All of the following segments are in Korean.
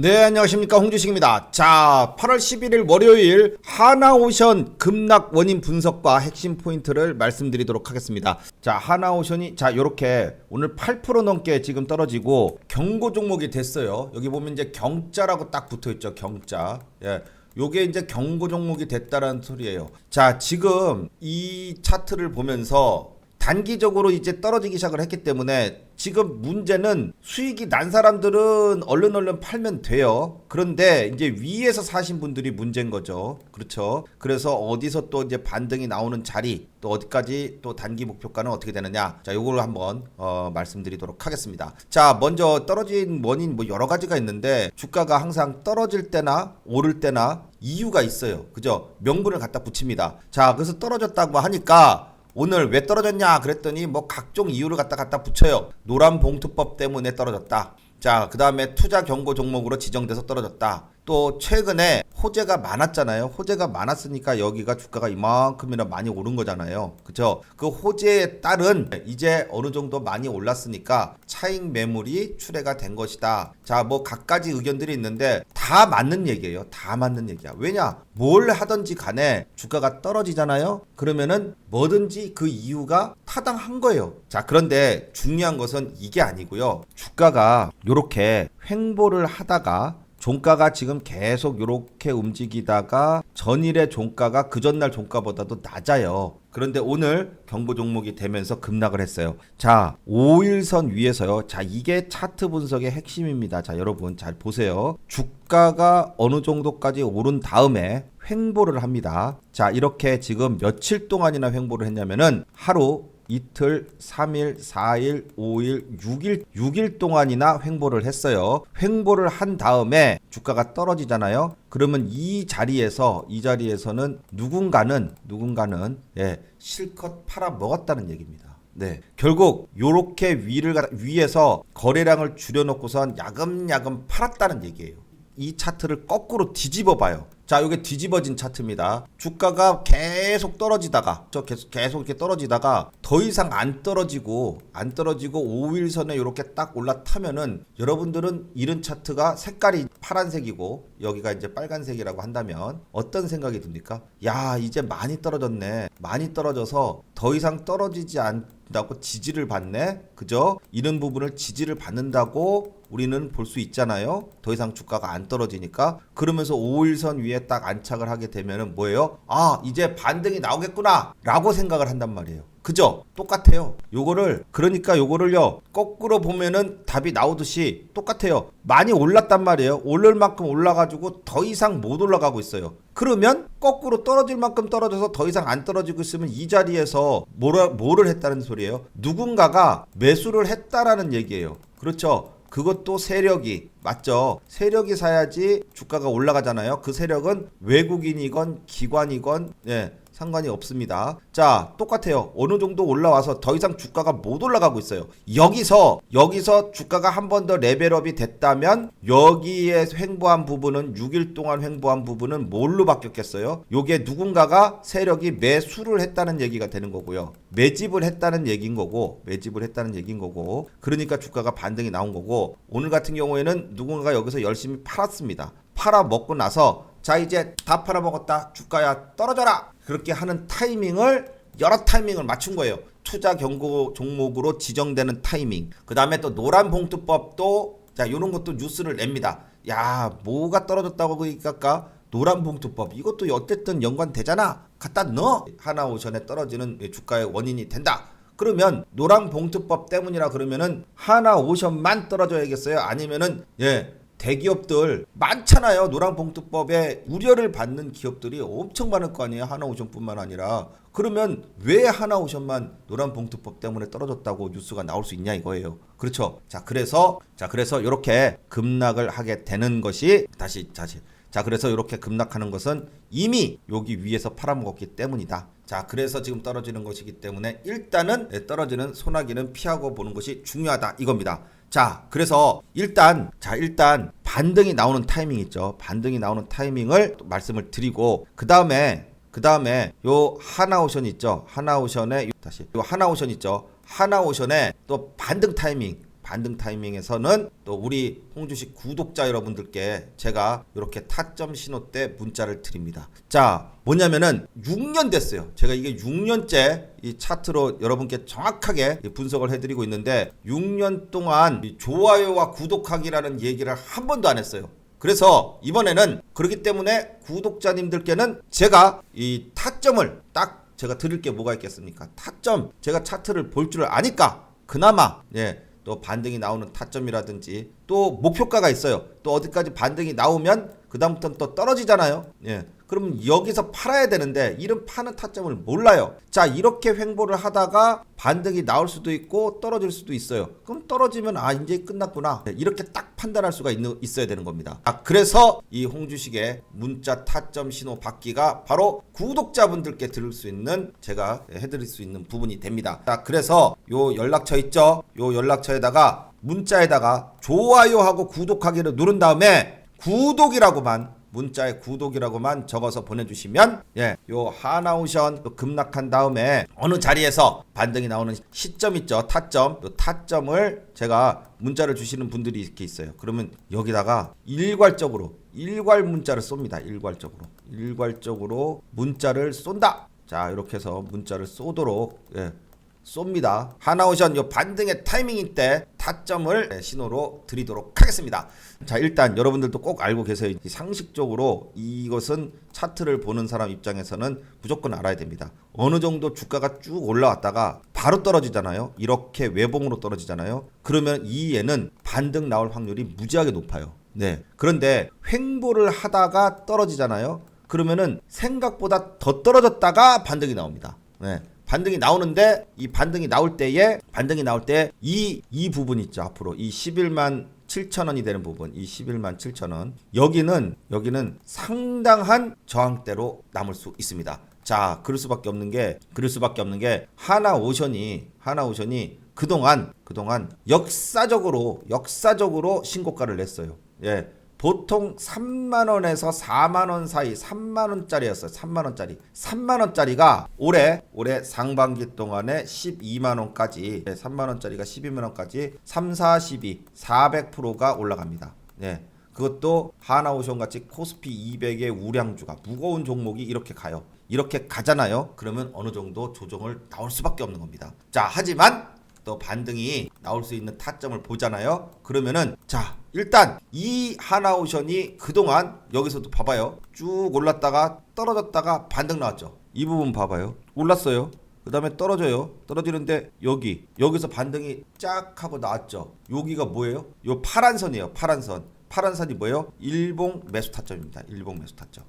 네, 안녕하십니까. 홍주식입니다. 자, 8월 11일 월요일 하나오션 급락 원인 분석과 핵심 포인트를 말씀드리도록 하겠습니다. 자, 하나오션이 자, 요렇게 오늘 8% 넘게 지금 떨어지고 경고 종목이 됐어요. 여기 보면 이제 경자라고 딱 붙어 있죠. 경자. 예. 요게 이제 경고 종목이 됐다라는 소리예요. 자, 지금 이 차트를 보면서 단기적으로 이제 떨어지기 시작을 했기 때문에 지금 문제는 수익이 난 사람들은 얼른 얼른 팔면 돼요. 그런데 이제 위에서 사신 분들이 문제인 거죠. 그렇죠. 그래서 어디서 또 이제 반등이 나오는 자리 또 어디까지 또 단기 목표가는 어떻게 되느냐. 자, 요걸 한번 어, 말씀드리도록 하겠습니다. 자, 먼저 떨어진 원인 뭐 여러 가지가 있는데 주가가 항상 떨어질 때나 오를 때나 이유가 있어요. 그죠? 명분을 갖다 붙입니다. 자, 그래서 떨어졌다고 하니까 오늘 왜 떨어졌냐 그랬더니 뭐 각종 이유를 갖다 갖다 붙여요. 노란 봉투법 때문에 떨어졌다. 자, 그 다음에 투자 경고 종목으로 지정돼서 떨어졌다. 또 최근에 호재가 많았잖아요. 호재가 많았으니까 여기가 주가가 이만큼이나 많이 오른 거잖아요. 그쵸? 그 호재에 따른 이제 어느 정도 많이 올랐으니까 차익 매물이 출회가 된 것이다. 자, 뭐 각가지 의견들이 있는데 다 맞는 얘기예요. 다 맞는 얘기야. 왜냐? 뭘 하든지 간에 주가가 떨어지잖아요. 그러면은 뭐든지 그 이유가 타당한 거예요. 자, 그런데 중요한 것은 이게 아니고요. 주가가 요렇게 횡보를 하다가 종가가 지금 계속 이렇게 움직이다가 전일의 종가가 그 전날 종가보다도 낮아요. 그런데 오늘 경고 종목이 되면서 급락을 했어요. 자, 5일선 위에서요. 자, 이게 차트 분석의 핵심입니다. 자, 여러분 잘 보세요. 주가가 어느 정도까지 오른 다음에 횡보를 합니다. 자, 이렇게 지금 며칠 동안이나 횡보를 했냐면은 하루 이틀, 3일, 4일, 5일, 6일, 6일 동안이나 횡보를 했어요. 횡보를 한 다음에 주가가 떨어지잖아요. 그러면 이 자리에서 이 자리에서는 누군가는 누군가는 예, 실컷 팔아 먹었다는 얘기입니다. 네. 결국 요렇게 위를 가- 위에서 거래량을 줄여 놓고선 야금야금 팔았다는 얘기예요. 이 차트를 거꾸로 뒤집어 봐요. 자, 이게 뒤집어진 차트입니다. 주가가 계속 떨어지다가 저 계속 계속 이렇게 떨어지다가 더 이상 안 떨어지고 안 떨어지고 5일선에 이렇게 딱 올라타면은 여러분들은 이런 차트가 색깔이 파란색이고 여기가 이제 빨간색이라고 한다면 어떤 생각이 듭니까? 야, 이제 많이 떨어졌네. 많이 떨어져서 더 이상 떨어지지 않다고 지지를 받네. 그죠? 이런 부분을 지지를 받는다고 우리는 볼 수 있잖아요. 더 이상 주가가 안 떨어지니까 그러면서 5일선 위에 딱 안착을 하게 되면은 뭐예요? 아, 이제 반등이 나오겠구나 라고 생각을 한단 말이에요. 그죠? 똑같아요. 요거를 그러니까 요거를요. 거꾸로 보면은 답이 나오듯이 똑같아요. 많이 올랐단 말이에요. 오를 만큼 올라가지고 더 이상 못 올라가고 있어요. 그러면 거꾸로 떨어질 만큼 떨어져서 더 이상 안 떨어지고 있으면 이 자리에서 뭐라, 뭐를 했다는 소리예요? 누군가가 매수를 했다라는 얘기예요. 그렇죠? 그것도 세력이 맞죠. 세력이 사야지 주가가 올라가잖아요. 그 세력은 외국인이건 기관이건 예, 상관이 없습니다. 자, 똑같아요. 어느 정도 올라와서 더 이상 주가가 못 올라가고 있어요. 여기서 여기서 주가가 한 번 더 레벨업이 됐다면 여기에 횡보한 부분은 6일 동안 횡보한 부분은 뭘로 바뀌었겠어요? 요게 누군가가 세력이 매수를 했다는 얘기가 되는 거고요. 매집을 했다는 얘기인 거고 매집을 했다는 얘기인 거고 그러니까 주가가 반등이 나온 거고 오늘 같은 경우에는 누군가가 여기서 열심히 팔았습니다. 팔아 먹고 나서 자 이제 다 팔아먹었다. 주가야 떨어져라. 그렇게 하는 타이밍을 여러 타이밍을 맞춘 거예요. 투자 경고 종목으로 지정되는 타이밍. 그 다음에 또 노란 봉투법도 자 이런 것도 뉴스를 냅니다. 야 뭐가 떨어졌다고 그러니까? 노란 봉투법. 이것도 어쨌든 연관되잖아. 갖다 넣어. 하나오션에 떨어지는 주가의 원인이 된다. 그러면 노란 봉투법 때문이라 그러면은 하나오션만 떨어져야겠어요? 아니면은 예 대기업들 많잖아요. 노란봉투법에 우려를 받는 기업들이 엄청 많을 거 아니에요. 하나오션뿐만 아니라. 그러면 왜 하나오션만 노란봉투법 때문에 떨어졌다고 뉴스가 나올 수 있냐 이거예요. 그렇죠. 자, 그래서 자, 그래서 이렇게 급락을 하게 되는 것이 다시 다시 자, 그래서 이렇게 급락하는 것은 이미 여기 위에서 팔아먹었기 때문이다. 자, 그래서 지금 떨어지는 것이기 때문에 일단은 떨어지는 소나기는 피하고 보는 것이 중요하다 이겁니다. 자, 그래서 일단 자, 일단 반등이 나오는 타이밍 있죠. 반등이 나오는 타이밍을 또 말씀을 드리고 그 다음에 그 다음에 요 하나오션 있죠. 하나오션에 요- 다시 요 하나오션 있죠. 하나오션에 또 반등 타이밍 반등 타이밍에서는 또 우리 홍주식 구독자 여러분들께 제가 이렇게 타점 신호 때 문자를 드립니다. 자, 뭐냐면은 6년 됐어요. 제가 이게 6년째 이 차트로 여러분께 정확하게 분석을 해드리고 있는데 6년 동안 이 좋아요와 구독하기라는 얘기를 한 번도 안 했어요. 그래서 이번에는 그렇기 때문에 구독자님들께는 제가 이 타점을 딱 제가 드릴 게 뭐가 있겠습니까? 타점 제가 차트를 볼 줄을 아니까 그나마 예. 또 반등이 나오는 타점이라든지 또 목표가가 있어요. 또 어디까지 반등이 나오면 그다음부터는 또 떨어지잖아요. 예. 그러면 여기서 팔아야 되는데 이런 파는 타점을 몰라요. 자, 이렇게 횡보를 하다가 반등이 나올 수도 있고 떨어질 수도 있어요. 그럼 떨어지면 아, 이제 끝났구나. 네, 이렇게 딱 판단할 수가 있는, 있어야 되는 겁니다. 아, 그래서 이 홍주식의 문자 타점 신호 받기가 바로 구독자분들께 들을 수 있는 제가 해드릴 수 있는 부분이 됩니다. 자, 그래서 요 연락처 있죠? 요 연락처에다가 문자에다가 좋아요하고 구독하기를 누른 다음에 구독이라고만 문자에 구독이라고만 적어서 보내주시면 예, 요 하나오션 또 급락한 다음에 어느 자리에서 반등이 나오는 시점 있죠? 타점. 또 타점을 제가 문자를 주시는 분들이 이렇게 있어요. 그러면 여기다가 일괄적으로 일괄 문자를 쏩니다. 일괄적으로. 일괄적으로 문자를 쏜다! 자 이렇게 해서 문자를 쏘도록 예, 쏩니다. 하나오션 요 반등의 타이밍일 때 타점을 네, 신호로 드리도록 하겠습니다. 자 일단 여러분들도 꼭 알고 계세요. 이 상식적으로 이것은 차트를 보는 사람 입장에서는 무조건 알아야 됩니다. 어느 정도 주가가 쭉 올라왔다가 바로 떨어지잖아요. 이렇게 외봉으로 떨어지잖아요. 그러면 이 애는 반등 나올 확률이 무지하게 높아요. 네. 그런데 횡보를 하다가 떨어지잖아요. 그러면은 생각보다 더 떨어졌다가 반등이 나옵니다. 네. 반등이 나오는데 이 반등이 나올 때에 반등이 나올 때 이 이 부분 있죠 앞으로 이 11만 7천 원이 되는 부분 이 11만 7천 원 여기는 여기는 상당한 저항대로 남을 수 있습니다. 자 그럴 수밖에 없는 게 그럴 수밖에 없는 게 하나 오션이 하나 오션이 그동안 그동안 역사적으로 역사적으로 신고가를 냈어요. 예. 보통 3만 원에서 4만 원 사이 3만 원짜리였어요. 3만 원짜리. 3만 원짜리가 올해 올해 상반기 동안에 12만 원까지 3만 원짜리가 12만 원까지 3, 4, 12 400%가 올라갑니다. 네. 그것도 하나오션 같이 코스피 200의 우량주가 무거운 종목이 이렇게 가요. 이렇게 가잖아요. 그러면 어느 정도 조정을 나올 수밖에 없는 겁니다. 자, 하지만 또 반등이 나올 수 있는 타점을 보잖아요. 그러면은 자 일단 이 하나오션이 그동안 여기서도 봐봐요. 쭉 올랐다가 떨어졌다가 반등 나왔죠. 이 부분 봐봐요. 올랐어요. 그 다음에 떨어져요. 떨어지는데 여기 여기서 반등이 쫙 하고 나왔죠. 여기가 뭐예요? 요 파란 선이에요. 파란 선. 파란 선이 뭐예요? 일봉 매수 타점입니다. 일봉 매수 타점.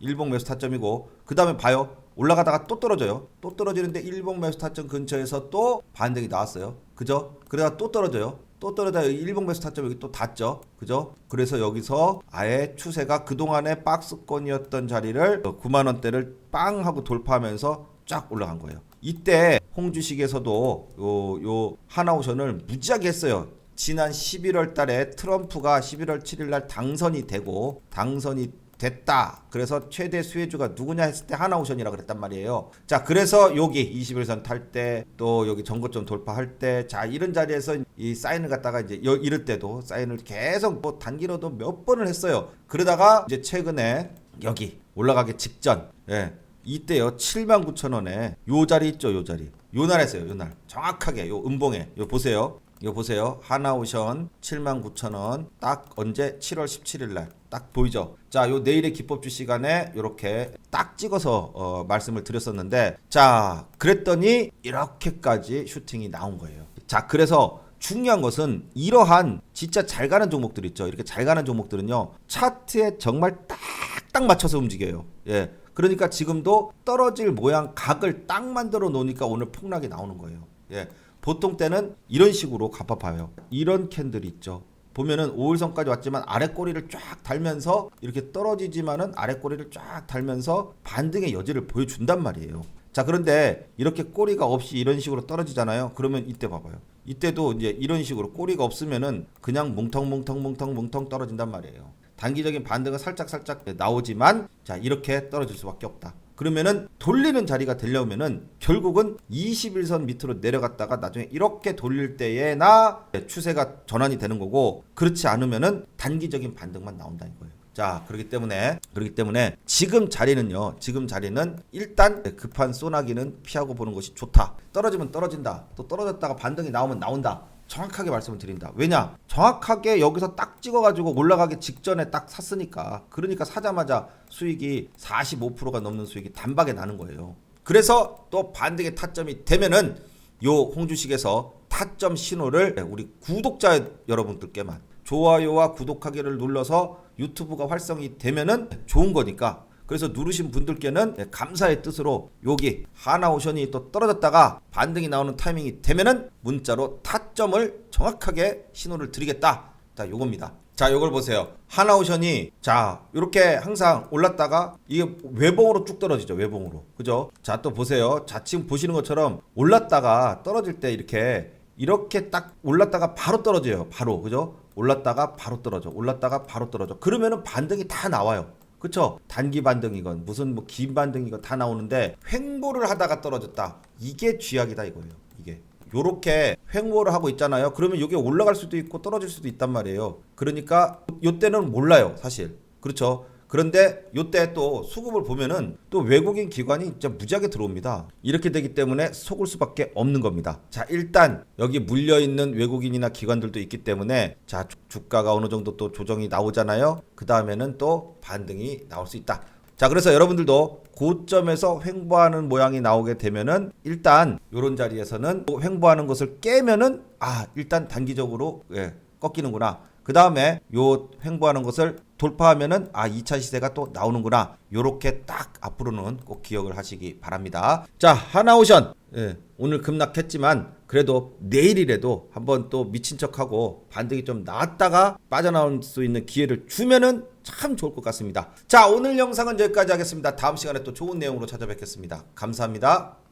일봉 매수 타점이고 그 다음에 봐요. 올라가다가 또 떨어져요. 또 떨어지는데 일봉 매수 타점 근처에서 또 반등이 나왔어요. 그죠? 그러다가 또 떨어져요. 또 떨어다 일봉 매수 타점 여기 또 닿죠. 그죠? 그래서 여기서 아예 추세가 그동안의 박스권이었던 자리를 9만 원대를 빵 하고 돌파하면서 쫙 올라간 거예요. 이때 홍주식에서도 요, 요 하나오션을 무지하게 했어요. 지난 11월 달에 트럼프가 11월 7일 날 당선이 되고 당선이 됐다. 그래서 최대 수혜주가 누구냐 했을 때 하나오션이라 그랬단 말이에요. 자, 그래서 여기 21선 탈 때 또 여기 전고점 돌파할 때 자, 이런 자리에서 이 사인을 갖다가 이제 여, 이럴 때도 사인을 계속 뭐 단기로도 몇 번을 했어요. 그러다가 이제 최근에 여기 올라가기 직전 예. 이때요 7만 9천 원에 요 자리 있죠 요 자리 요 날에서요 요 날 정확하게 요 음봉에 요 보세요 이거 보세요. 하나오션 79,000원. 딱 언제? 7월 17일 날. 딱 보이죠? 자, 요 내일의 기법주 시간에 요렇게 딱 찍어서 어, 말씀을 드렸었는데 자, 그랬더니 이렇게까지 슈팅이 나온 거예요. 자, 그래서 중요한 것은 이러한 진짜 잘 가는 종목들 있죠. 이렇게 잘 가는 종목들은요. 차트에 정말 딱딱 맞춰서 움직여요. 예. 그러니까 지금도 떨어질 모양 각을 딱 만들어 놓으니까 오늘 폭락이 나오는 거예요. 예. 보통 때는 이런 식으로 갚아봐요. 이런 캔들 있죠. 보면은 5일선까지 왔지만 아래 꼬리를 쫙 달면서 이렇게 떨어지지만은 아래 꼬리를 쫙 달면서 반등의 여지를 보여준단 말이에요. 자 그런데 이렇게 꼬리가 없이 이런 식으로 떨어지잖아요. 그러면 이때 봐봐요. 이때도 이제 이런 식으로 꼬리가 없으면은 그냥 뭉텅뭉텅뭉텅뭉텅 떨어진단 말이에요. 단기적인 반등은 살짝 살짝 나오지만 자 이렇게 떨어질 수밖에 없다. 그러면은 돌리는 자리가 되려면은 결국은 21선 밑으로 내려갔다가 나중에 이렇게 돌릴 때에나 추세가 전환이 되는 거고 그렇지 않으면은 단기적인 반등만 나온다는 거예요. 자, 그렇기 때문에 그렇기 때문에 지금 자리는요. 지금 자리는 일단 급한 소나기는 피하고 보는 것이 좋다. 떨어지면 떨어진다. 또 떨어졌다가 반등이 나오면 나온다. 정확하게 말씀을 드린다. 왜냐? 정확하게 여기서 딱 찍어가지고 올라가기 직전에 딱 샀으니까. 그러니까 사자마자 수익이 45%가 넘는 수익이 단박에 나는 거예요. 그래서 또 반등의 타점이 되면은 요 홍주식에서 타점 신호를 우리 구독자 여러분들께만 좋아요와 구독하기를 눌러서 유튜브가 활성이 되면은 좋은 거니까 그래서 누르신 분들께는 네, 감사의 뜻으로 여기 하나오션이 또 떨어졌다가 반등이 나오는 타이밍이 되면은 문자로 타점을 정확하게 신호를 드리겠다. 자, 요겁니다. 자, 요걸 보세요. 하나오션이 자, 이렇게 항상 올랐다가 이게 외봉으로 쭉 떨어지죠. 외봉으로. 그죠? 자, 또 보세요. 자, 지금 보시는 것처럼 올랐다가 떨어질 때 이렇게 이렇게 딱 올랐다가 바로 떨어져요. 바로. 그죠? 올랐다가 바로 떨어져. 올랐다가 바로 떨어져. 그러면은 반등이 다 나와요. 그쵸? 단기 반등이건 무슨 뭐 긴 반등이건 다 나오는데 횡보를 하다가 떨어졌다. 이게 쥐약이다 이거예요. 이게. 요렇게 횡보를 하고 있잖아요. 그러면 이게 올라갈 수도 있고 떨어질 수도 있단 말이에요. 그러니까 요때는 몰라요, 사실. 그렇죠? 그런데 요때 또 수급을 보면은 또 외국인 기관이 진짜 무지하게 들어옵니다. 이렇게 되기 때문에 속을 수밖에 없는 겁니다. 자, 일단 여기 물려 있는 외국인이나 기관들도 있기 때문에 자, 주- 주가가 어느 정도 또 조정이 나오잖아요. 그다음에는 또 반등이 나올 수 있다. 자, 그래서 여러분들도 고점에서 횡보하는 모양이 나오게 되면은 일단 요런 자리에서는 횡보하는 것을 깨면은 아, 일단 단기적으로 예, 꺾이는구나. 그 다음에 요 횡보하는 것을 돌파하면은 아 2차 시세가 또 나오는구나. 요렇게 딱 앞으로는 꼭 기억을 하시기 바랍니다. 자 하나오션. 예, 오늘 급락했지만 그래도 내일이라도 한번 또 미친 척하고 반등이 좀 나왔다가 빠져나올 수 있는 기회를 주면은 참 좋을 것 같습니다. 자 오늘 영상은 여기까지 하겠습니다. 다음 시간에 또 좋은 내용으로 찾아뵙겠습니다. 감사합니다